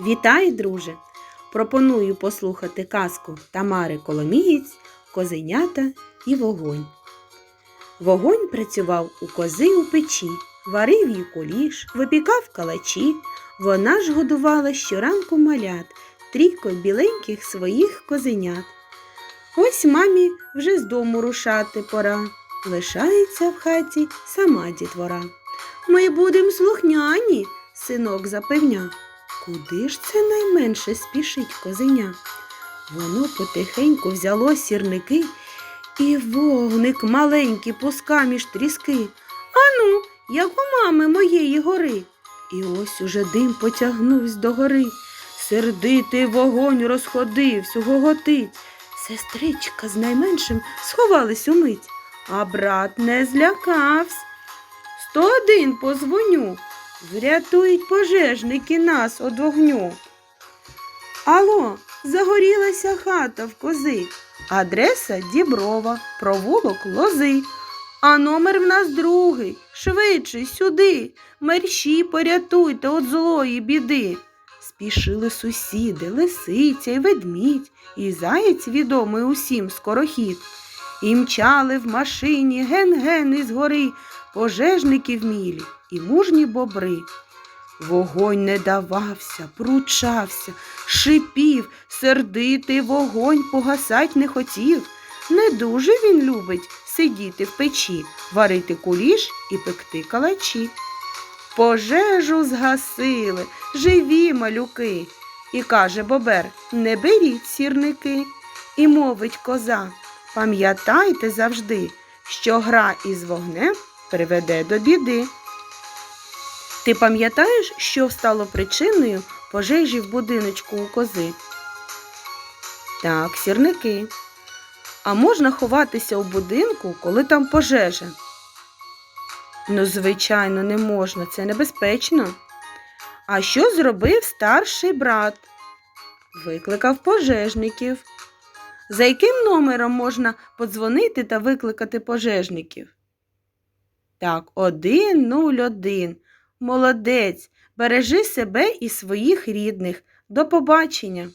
Вітаю, друже! Пропоную послухати казку Тамари Коломієць, Козенята і вогонь. Вогонь працював у кози у печі, варив їй куліш, випікав калачі. Вона ж годувала щоранку малят, трійко біленьких своїх козенят. Ось мамі вже з дому рушати пора. Лишається в хаті сама дітвора. Ми будем слухняні, синок запевняв. Куди ж це найменше спішить козеня? Воно потихеньку взяло сірники, і вогник маленький пуска між тріски. Ану, як у мами моєї гори. І ось уже дим потягнувсь до гори. Сердитий вогонь розходився, гоготить. Сестричка з найменшим сховались умить, а брат не злякавсь. Сто один позвоню. Врятують пожежники нас од вогню. Алло, загорілася хата в кози. Адреса Діброва, провулок Лози. А номер в нас другий. Швидше сюди. Мерщі порятуйте від злої біди. Спішили сусіди, лисиця й ведмідь, і заєць відомий усім скорохід. І мчали в машині ген-ген із гори пожежники вмілі і мужні бобри. Вогонь не давався, пручався, шипів, сердитий вогонь погасать не хотів. Не дуже він любить сидіти в печі, варити куліш і пекти калачі. Пожежу згасили, живі малюки. І каже бобер, не беріть сірники. І мовить коза, пам'ятайте завжди, що гра із вогнем приведе до біди. Ти пам'ятаєш, що стало причиною пожежі в будиночку у кози? Так, сірники. А можна ховатися у будинку, коли там пожежа? Ну, звичайно, не можна, це небезпечно. А що зробив старший брат? Викликав пожежників. За яким номером можна подзвонити та викликати пожежників? Так, 101. Молодець. Бережи себе і своїх рідних. До побачення.